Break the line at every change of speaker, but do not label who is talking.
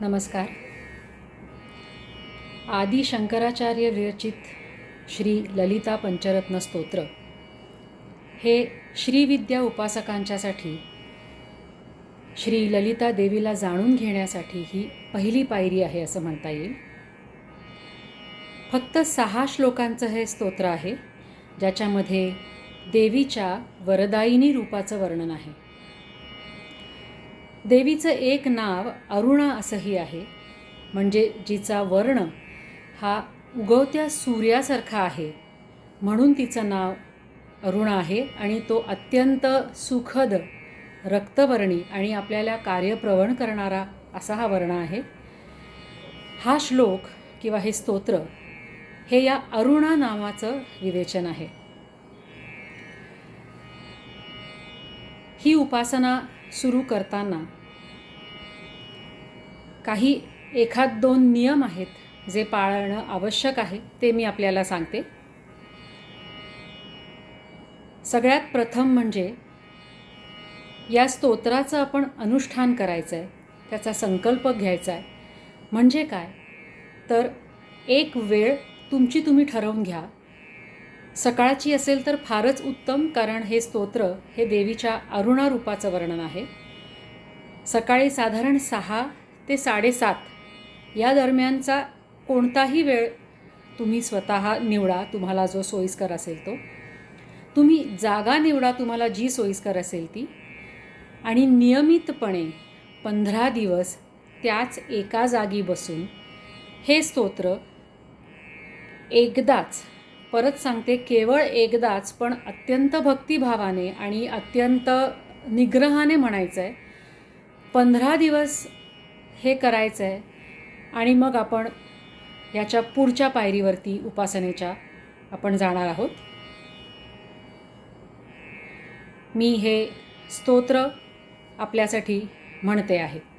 नमस्कार. आदि शंकराचार्य विरचित श्री ललिता पंचरत्न स्तोत्र. हे श्रीविद्या उपासकांच्यासाठी श्री ललिता देवीला जाणून घेण्यासाठी ही पहिली पायरी आहे असं म्हणता येईल. फक्त सहा श्लोकांचं हे स्तोत्र आहे ज्याच्यामध्ये देवीच्या वरदायिनी रूपाचं वर्णन आहे. देवीचं एक नाव अरुणा असंही आहे. म्हणजे जिचा वर्ण हा उगवत्या सूर्यासारखा आहे. म्हणून तिचं नाव अरुणा आहे आणि तो अत्यंत सुखद रक्तवर्णी आणि आपल्याला कार्यप्रवण करणारा असा हा वर्ण आहे. हा श्लोक किंवा हे स्तोत्र हे या अरुणा नावाचं विवेचन आहे. ही उपासना सुरू करताना काही एखाद दोन नियम आहेत जे पाळणं आवश्यक आहे ते मी आपल्याला सांगते. सगळ्यात प्रथम म्हणजे या स्तोत्राचं आपण अनुष्ठान करायचं आहे त्याचा संकल्प घ्यायचा आहे म्हणजे काय? तर एक वेळ तुमची तुम्ही ठरवून घ्या सकाळची असेल तर फारच उत्तम कारण हे स्तोत्र हे देवीच्या अरुणा रूपाचं वर्णन आहे. सकाळी साधारण सहा ते साडेसात या दरम्यानचा कोणताही वेळ तुम्ही स्वतः निवडा तुम्हाला जो सोयीस्कर असेल तो. तुम्ही जागा निवडा तुम्हाला जी सोयीस्कर असेल ती. आणि नियमितपणे पंधरा दिवस त्याच एका जागी बसून हे स्तोत्र एकदाच परत सांगते केवळ एकदाच पण अत्यंत भक्तिभावाने आणि अत्यंत निग्रहाने म्हणायचं आहे पंधरा दिवस हे करायचं आहे आणि मग आपण याच्या पुढच्या पायरीवरती उपासनेच्या आपण जाणार आहोत. मी हे स्तोत्र आपल्यासाठी म्हणते आहे.